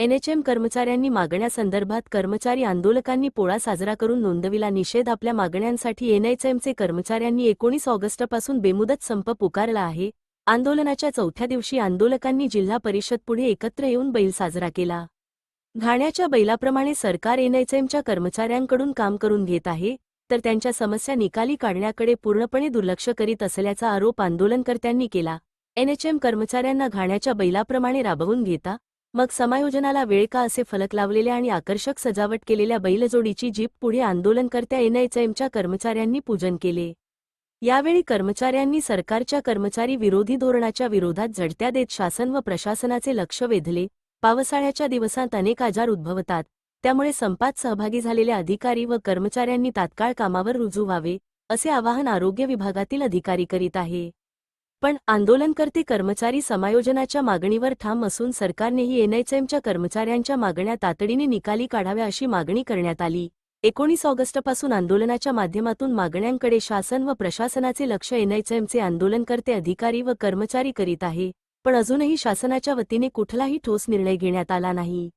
NHM कर्मचाऱ्यांनी मागण्यासंदर्भात कर्मचारी आंदोलकांनी पोळा साजरा करून नोंदविला निषेध आपल्या मागण्यांसाठी एनएचएमचे कर्मचाऱ्यांनी एकोणीस ऑगस्टपासून बेमुदत संप पुकारला आहे. आंदोलनाच्या चौथ्या दिवशी आंदोलकांनी जिल्हा परिषद पुढे एकत्र येऊन बैल साजरा केला. घाण्याच्या बैलाप्रमाणे सरकार एनएचएमच्या कर्मचाऱ्यांकडून काम करून घेत आहे तर त्यांच्या समस्या निकाली काढण्याकडे पूर्णपणे दुर्लक्ष करीत असल्याचा आरोप आंदोलनकर्त्यांनी केला. एनएचएम कर्मचाऱ्यांना घाण्याच्या बैलाप्रमाणे राबवून घेता मग समायोजनाला वेळ का असे फलक लावलेल्या आणि आकर्षक सजावट केलेल्या बैलजोडीची जीप पुढे आंदोलनकर्त्या एनएचएमच्या कर्मचाऱ्यांनी पूजन केले. यावेळी कर्मचाऱ्यांनी सरकारच्या कर्मचारी विरोधी धोरणाच्या विरोधात झडत्या देत शासन व प्रशासनाचे लक्ष वेधले. पावसाळ्याच्या दिवसांत अनेक आजार उद्भवतात. त्यामुळे संपात सहभागी झालेल्या अधिकारी व कर्मचाऱ्यांनी तात्काळ कामावर रुजू व्हावे असे आवाहन आरोग्य विभागातील अधिकारी करीत आहे. पण आंदोलनकर्ते कर्मचारी समायोजनाच्या मागणीवर ठाम असून सरकारनेही एनएचएमच्या कर्मचाऱ्यांच्या मागण्या तातडीने निकाली काढाव्या अशी मागणी करण्यात आली. एकोणीस ऑगस्टपासून आंदोलनाच्या माध्यमातून मागण्यांकडे शासन व प्रशासनाचे लक्ष एनएचएमचे आंदोलनकर्ते अधिकारी व कर्मचारी करीत आहे पण अजूनही शासनाच्या वतीने कुठलाही ठोस निर्णय घेण्यात आला नाही.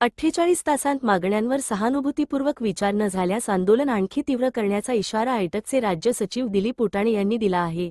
अठ्ठेचाळीस तासांत मागण्यांवर सहानुभूतीपूर्वक विचार न झाल्यास आंदोलन आणखी तीव्र करण्याचा इशारा आयटकचे राज्य सचिव दिलीप उटाणे यांनी दिला आहे.